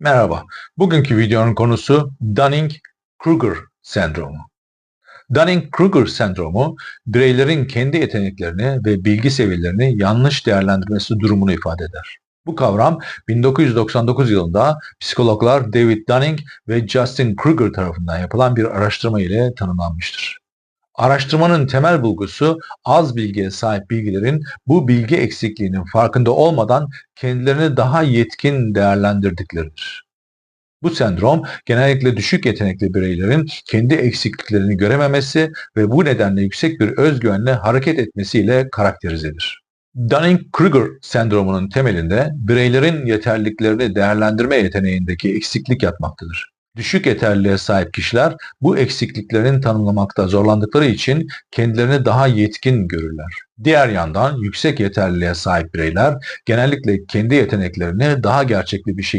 Merhaba, bugünkü videonun konusu Dunning-Kruger sendromu. Dunning-Kruger sendromu, bireylerin kendi yeteneklerini ve bilgi seviyelerini yanlış değerlendirmesi durumunu ifade eder. Bu kavram 1999 yılında psikologlar David Dunning ve Justin Kruger tarafından yapılan bir araştırma ile tanımlanmıştır. Araştırmanın temel bulgusu az bilgiye sahip bilgilerin bu bilgi eksikliğinin farkında olmadan kendilerini daha yetkin değerlendirdikleridir. Bu sendrom genellikle düşük yetenekli bireylerin kendi eksikliklerini görememesi ve bu nedenle yüksek bir özgüvenle hareket etmesiyle karakterizedir. Dunning-Kruger sendromunun temelinde bireylerin yeterliliklerini değerlendirme yeteneğindeki eksiklik yatmaktadır. Düşük yeterliliğe sahip kişiler bu eksikliklerini tanımlamakta zorlandıkları için kendilerini daha yetkin görürler. Diğer yandan yüksek yeterliliğe sahip bireyler genellikle kendi yeteneklerini daha gerçekçi bir şekilde